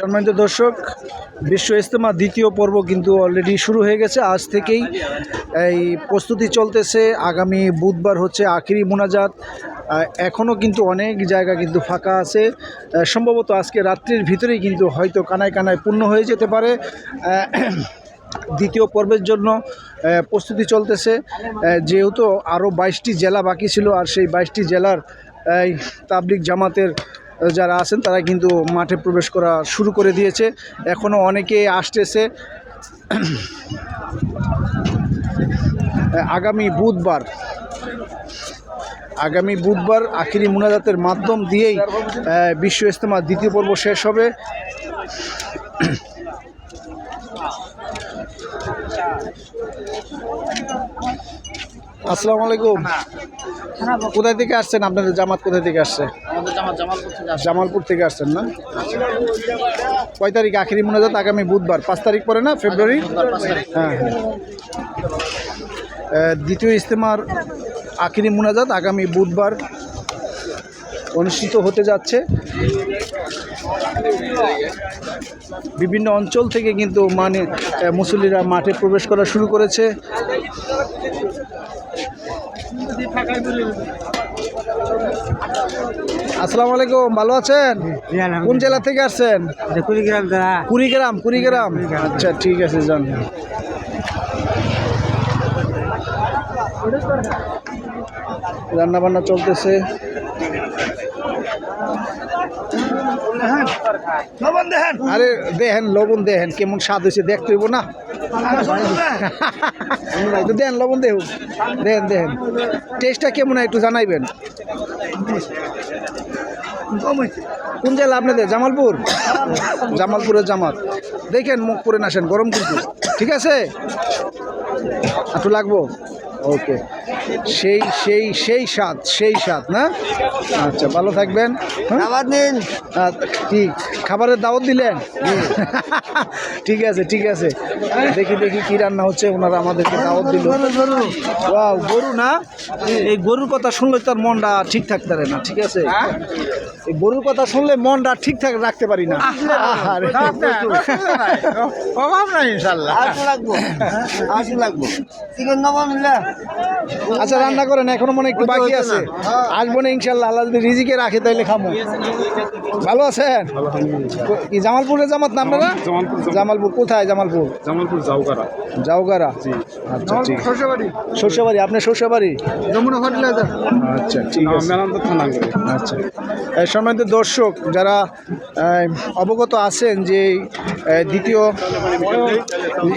সম্মানিত দর্শক, বিশ্ব ইজতেমা দ্বিতীয় পর্ব কিন্তু অলরেডি শুরু হয়ে গেছে। আজ থেকেই এই প্রস্তুতি চলতেছে। আগামী বুধবার হচ্ছে আখিরি মোনাজাত। এখনও কিন্তু অনেক জায়গা কিন্তু ফাঁকা আছে। সম্ভবত আজকে রাত্রির ভিতরেই কিন্তু হয়তো কানায় কানায় পূর্ণ হয়ে যেতে পারে। দ্বিতীয় পর্বের জন্য প্রস্তুতি চলতেছে। যেহেতু আরও বাইশটি জেলা বাকি ছিল, আর সেই বাইশটি জেলার, এই তাবলিক জামাতের যারা আছেন, তারা কিন্তু মাঠে প্রবেশ করা শুরু করে দিয়েছে। এখনও অনেকে আসতেছে। আগামী বুধবার আগামী বুধবার আখিরি মুনাজাতের মাধ্যম দিয়েই বিশ্ব ইজতেমা দ্বিতীয় পর্ব শেষ হবে। আসসালামু আলাইকুম। কোথায় থেকে আসছেন আপনাদের জামাত কোথায় থেকে আসছে? জামালপুর থেকে আসছেন না? কয় তারিখ আখেরি মোনাজাত? আগামী বুধবার। পাঁচ তারিখ পরে না? ফেব্রুয়ারি। হ্যাঁ হ্যাঁ। দ্বিতীয় ইজতেমার আখেরি মোনাজাত আগামী বুধবার অনুষ্ঠিত হতে যাচ্ছে। বিভিন্ন অঞ্চল থেকে কিন্তু মানে মুসল্লিরা মাঠে প্রবেশ করা শুরু করেছে। আসসালামু আলাইকুম ভালো আছেন? কোন জেলা থেকে আসছেন? কুড়িগ্রাম কুড়িগ্রাম কুড়িগ্রাম। আচ্ছা ঠিক আছে যান। রান্না বান্না চলতেছে আরে দেখেন লবণ দেখেন কেমন স্বাদ হয়েছে দেখতে হইব না। দেন লবণ দেহ দেখেন দেখেন। টেস্টটা কেমন হয় একটু জানাইবেন। কোন জেলা আপনাদের? জামালপুর? জামালপুরের জামাত। দেখেন মুখ করে আসেন গরম কিন্তু। ঠিক আছে? একটু লাগবো? ওকে। সেই সেই সেই স্বাদ সেই স্বাদ না? আচ্ছা ভালো থাকবেন? আবার দিন ঠিক খাবারের দাওয়াত দিলেন? ঠিক আছে ঠিক আছে। দেখি দেখি কি রান্না হচ্ছে ওনারা আমাদেরকে দাওয়াত দিল। ওয়াও গরু না? এই গরুর কথা শুনলে তার মনটা ঠিক থাকতে পারে না ঠিক আছে? এই গরুর কথা শুনলে মনটা ঠিকঠাক রাখতে পারি না। আহারে। অভাব নাই ইনশাল্লাহ। আসু লাগবো আসু লাগবো চিকেন আচ্ছা রান্না করেন এখনও মনে একটু বাকি আছে। আসব না ইনশাল্লাহ আল্লাহ যদি রিজিকে রাখে তাইলে খামো। ভালো আছেন? কি জামালপুরের জামাত না আপনারা? জামালপুর কোথায় জামালপুর? জামালপুর জাউগারা জাউগারা আচ্ছা ঠিক। শস্যবাড়ি। আপনার শস্যবাড়ি? আচ্ছা ঠিক আছে। আচ্ছা। সম্মানিত দর্শক, যারা অবগত আছেন যে দ্বিতীয়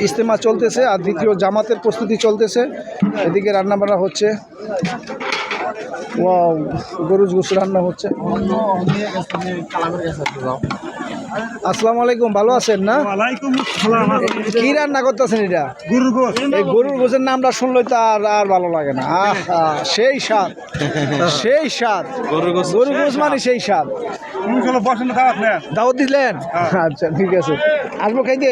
ইজতেমা চলতেছে আর দ্বিতীয় জামাতের প্রস্তুতি চলতেছে, এদিকে রান্নাবান্না হচ্ছে। ও গরুজ গোস রান্না হচ্ছে। আসসালামু আলাইকুম ভালো আছেন না? ওয়ালাইকুম কি রান্না করতেছেন এটা? গরুর গোস এই গরুর গোসের নামটা শুনলে তো আর আর ভালো লাগে না। আহা সেই স্বাদ সেই স্বাদ। গরুর গোস মানে সেই স্বাদ। দাওয়াত দিলেন? আচ্ছা ঠিক আছে। আসব খাইতে?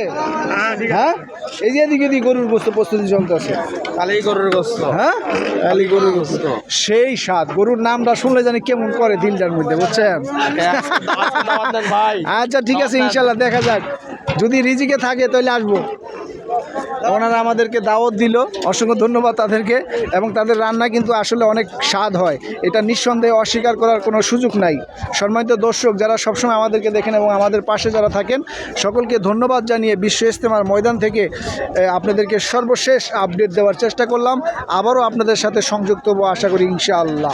হ্যাঁ এই যে এদিকে এদিকে গরুর গোস্ত প্রস্তুতি চলতেছে আছে। গরুর গোস্ত। হ্যাঁ? গরুর গোস্ত। সেই স্বাদ গরুর নামটা শুনলে জানি কেমন করে দিলটার মধ্যে বুঝছেন? আচ্ছা ঠিক আছে ইনশাল্লাহ দেখা যাক। যদি রিজিকে থাকে তাহলে আসব। ওনারা আমাদেরকে দাওয়াত দিল, অসংখ্য ধন্যবাদ তাদেরকে, এবং তাদের রান্না কিন্তু আসলে অনেক স্বাদ হয়। এটা নিঃসন্দেহে অস্বীকার করার কোনো সুযোগ নাই। সম্মানিত দর্শক, যারা সবসময় আমাদেরকে দেখেন এবং আমাদের পাশে যারা থাকেন, সকলকে ধন্যবাদ জানিয়ে বিশ্ব ইজতেমার ময়দান থেকে আপনাদেরকে সর্বশেষ আপডেট দেওয়ার চেষ্টা করলাম। আবারও আপনাদের সাথে সংযুক্ত হব, আশা করি ইনশাআল্লাহ।